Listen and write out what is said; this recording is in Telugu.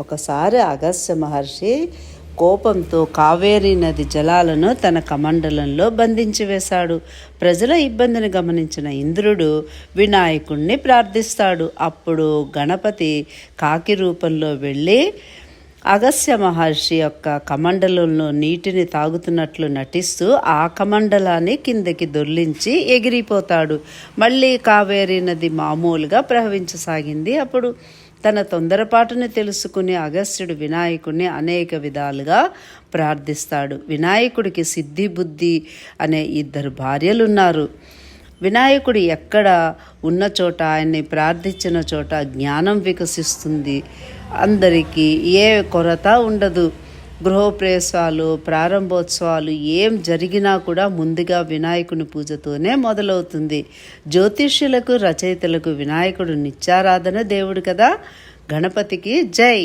ఒకసారి అగస్త్య మహర్షి కోపంతో కావేరీ నది జలాలను తన కమండలంలో బంధించి వేశాడు. ప్రజల ఇబ్బందిని గమనించిన ఇంద్రుడు వినాయకుణ్ణి ప్రార్థిస్తాడు. అప్పుడు గణపతి కాకి రూపంలో వెళ్ళి అగస్య మహర్షి యొక్క కమండలంలో నీటిని తాగుతున్నట్లు నటిస్తూ ఆ కమండలాన్ని కిందకి దొర్లించి ఎగిరిపోతాడు. మళ్ళీ కావేరీ నది మామూలుగా ప్రవహించసాగింది. అప్పుడు తన తొందరపాటుని తెలుసుకుని అగస్త్యుడు వినాయకుడిని అనేక విధాలుగా ప్రార్థిస్తాడు. వినాయకుడికి సిద్ధి బుద్ధి అనే ఇద్దరు భార్యలున్నారు. వినాయకుడు ఎక్కడ ఉన్న చోట ఆయన్ని ప్రార్థించిన చోట జ్ఞానం వికసిస్తుంది. అందరికీ ఏ కొరత ఉండదు. గృహప్రవేశాలు ప్రారంభోత్సవాలు ఏం జరిగినా కూడా ముందుగా వినాయకుని పూజతోనే మొదలవుతుంది. జ్యోతిష్యులకు రచయితలకు వినాయకుడు నిత్యారాధన దేవుడు కదా. గణపతికి జై!